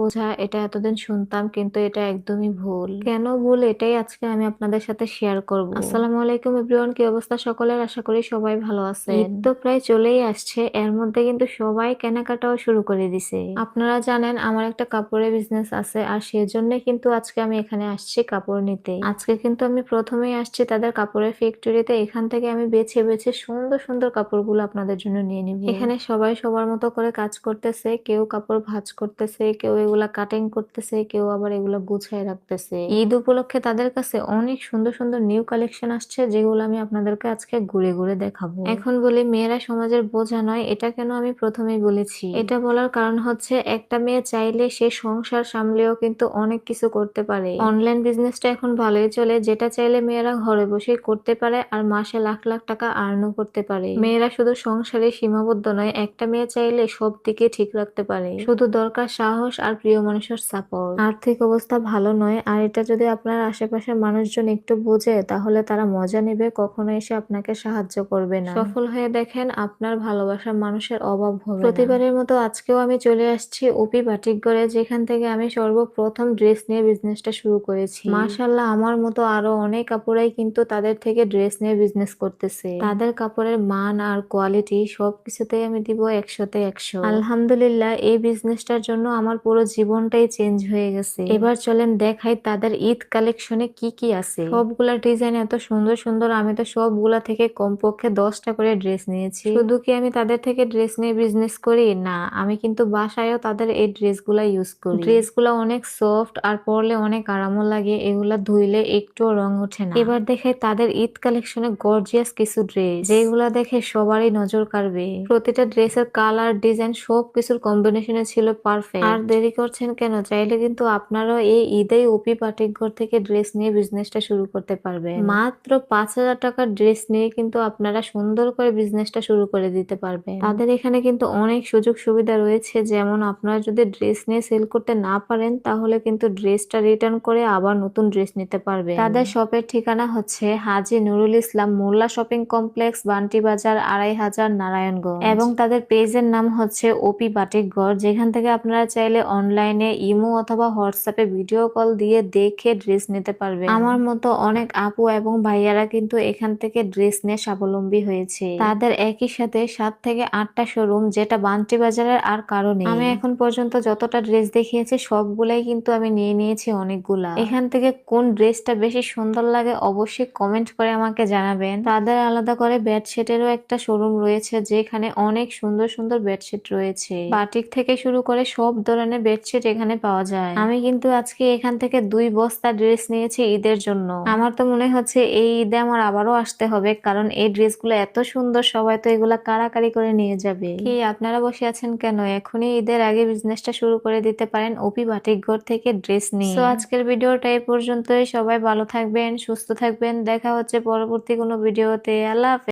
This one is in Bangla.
বোঝা এটা এতদিন শুনতাম, কিন্তু এটা একদমই ভুল। কেন ভুল? এটাই আজকে আমি আপনাদের সাথে শেয়ার করব। আসসালামু আলাইকুম এভরিওয়ান কি অবস্থা সকলের? আশা করি সবাই ভালো আছে তো প্রায় চলেই আসছে, এর মধ্যে কিন্তু সবাই কেনাকাটাও শুরু করে দিছে। আপনারা জানেন আমার একটা কাপড়ের বিজনেস আছে, আর সেজন্য কিন্তু আজকে আমি এখানে আসছি কাপড় নিতে। আজকে কিন্তু আমি প্রথমেই আসছি তাদের কাপড়ের ফ্যাক্টরিতে এখান থেকে আমি বেছে বেছে সুন্দর সুন্দর কাপড়গুলো আপনাদের জন্য নিয়ে নিব। এখানে সবাই সবার মতো করে কাজ করতেছে, কেউ কাপড় ভাজ করতেছে, কেউ এগুলা কাটিং করতেছে, কেউ আবার এগুলা গুছায় রাখতেছে। ঈদ উপলক্ষে তাদের কাছে অনেক সুন্দর সুন্দর নিউ কালেকশন আসছে, যেগুলো আমি আপনাদেরকে আজকে ঘুরে ঘুরে দেখাবো। এখন বলি, মেয়েরা সমাজের বোঝা নয়, এটা কেন আমি প্রথমেই বলেছি। এটা বলার কারণ হচ্ছে, একটা মেয়ে চাইলে সে সংসার সামলেও কিন্তু অনেক কিছু করতে পারে। অনলাইন বিজনেসটা এখন ভালোই চলে, যেটা চাইলে মেয়েরা ঘরে বসে করতে পারে আর মাসে লাখ লাখ টাকা আর্নও করতে পারে। মেয়েরা শুধু সংসারে সীমাবদ্ধ নয়, একটা মেয়ে চাইলে সব দিকে ঠিক রাখতে পারে। শুধু দরকার সাহস আর প্রিয় মানুষের সাপোর্ট আর্থিক অবস্থা ভালো নয়, আর এটা যদি আপনার আশেপাশের মানুষজন একটু বোঝে, তাহলে তারা মজা নেবে, কখনো এসে আপনাকে সাহায্য করবে না। সফল হয়ে দেখেন, আপনার ভালোবাসার মানুষের অভাব হবে প্রতিবারের মতো আজকেও আমি চলে আসছি ওপি বাটিকগড়ে, যেখান থেকে আমি সর্বপ্রথম ড্রেস নিয়ে বিজনেসটা শুরু করেছি। মাশাল্লাহ আমার মতো আরও অনেক কাপড়াই কিন্তু তাদের থেকে ড্রেস নিয়ে বিজনেস করতেছে। তাদের কাপড়ের মান আর কোয়ালিটি সবকিছুতেই আমি দিব একশোতে একশো। আলহামদুলিল্লাহ, এই বিজনেসটার জন্য আমার পুরো জীবনটাই চেঞ্জ হয়ে গেছে। এবার চলেন দেখাই তাদের ঈদ কালেকশনে কি কি আছে। সবগুলা ডিজাইন এত সুন্দর সুন্দর, আমি তো সবগুলা থেকে কমপক্ষে দশটা করে ড্রেস নিয়েছি। শুধু কি আমি তাদের থেকে ড্রেস নিয়ে বিজনেস করি? না, আমি কিন্তু বাসায়ও তাদের এই ড্রেসগুলা ইউজ করি। ড্রেসগুলা অনেক সফট আর পরলে অনেক আরামও লাগে, এগুলা ধুইলে একটুও রং ওঠে না। এবার দেখে তাদের ঈদ কালেকশনে গর্জিয়াস কিছু ড্রেস যেগুলা দেখে সবারই নজর কাড়বে। প্রতিটা ড্রেসের কালার ডিজাইন সব কিছুর কম্বিনেশনে ছিল পারফেক্ট আর দেরি করছেন কেন? চাইলে কিন্তু আপনারাও এই ঈদেই ওপি পাটিকঘর থেকে ড্রেস নিয়ে বিজনেসটা শুরু করতে পারবেন। মাত্র পাঁচ হাজার টাকার ড্রেস নিয়ে কিন্তু আপনারা সুন্দর করে বিজনেসটা শুরু করে দিতে পারবেন। তাদের এখানে কিন্তু অনেক সুযোগ সুবিধা রয়েছে, যেমন আপনারা যদি ড্রেস নিয়ে সেল করতে না পারেন, তাহলে কিন্তু ড্রেসটা রিটার্ন করে আবার নতুন ড্রেস নিতে পারবেন। তাদের শপের ঠিকানা হচ্ছে হাজি নুরুল ইসলাম মোল্লা শপিং কমপ্লেক্স, বান্টি বাজার, আড়াই হাজার নারায়ণগঞ্জ। এবং তাদের পেজের নাম হচ্ছে ওপি বাটিকগড় যেখান থেকে আপনারা চাইলে অনলাইনে ইমো অথবা হোয়াটসঅ্যাপে ভিডিও কল দিয়ে দেখে ড্রেস নিতে পারবে। আমার মতো অনেক আপু এবং ভাইয়ারা কিন্তু এখান থেকে ড্রেস নিয়ে স্বাবলম্বী হয়েছে। তাদের একই সাথে সাত থেকে আটটা শোরুম যেটা বান্টি বাজারের আর কারণে আমি এখন পর্যন্ত যতটা ড্রেস দেখিয়েছি, সবগুলাই কিন্তু আমি নিয়ে নিয়েছি অনেকগুলা। এখান থেকে কোন ড্রেসটা বেশি সুন্দর লাগে অবশ্যই কমেন্ট করে আমাকে জানাবেন। তাদের আলাদা করে বেডশিটেরও একটা শোরুম রয়েছে, যেখানে অনেক সুন্দর সুন্দর বেডশিট রয়েছে। বাটিক থেকে শুরু করে সব ধরনের বেডশিট এখানে পাওয়া যায়। আমি কিন্তু আজকে এখান থেকে দুই বস্তা ড্রেস নিয়েছি ঈদের জন্য। আমার তো মনে হচ্ছে এই ঈদে আমার আবারও আসতে হবে, কারণ এই ড্রেসগুলো এত সুন্দর, সবাই তো এগুলা কারাকারি করে নিয়ে যাবে। কি, আপনারা বসে আছেন কেন? এখনই ঈদের আগে বিজনেসটা শুরু করে দিতে পারেন ওপি বাটিকঘর থেকে ড্রেস নিয়ে। তো আজকের ভিডিওটা এই পর্যন্তই। সবাই ভালো থাকবেন, সুস্থ থাকবেন। দেখা হচ্ছে পরবর্তী কোনো ভিডিওতে। আল্লাহ।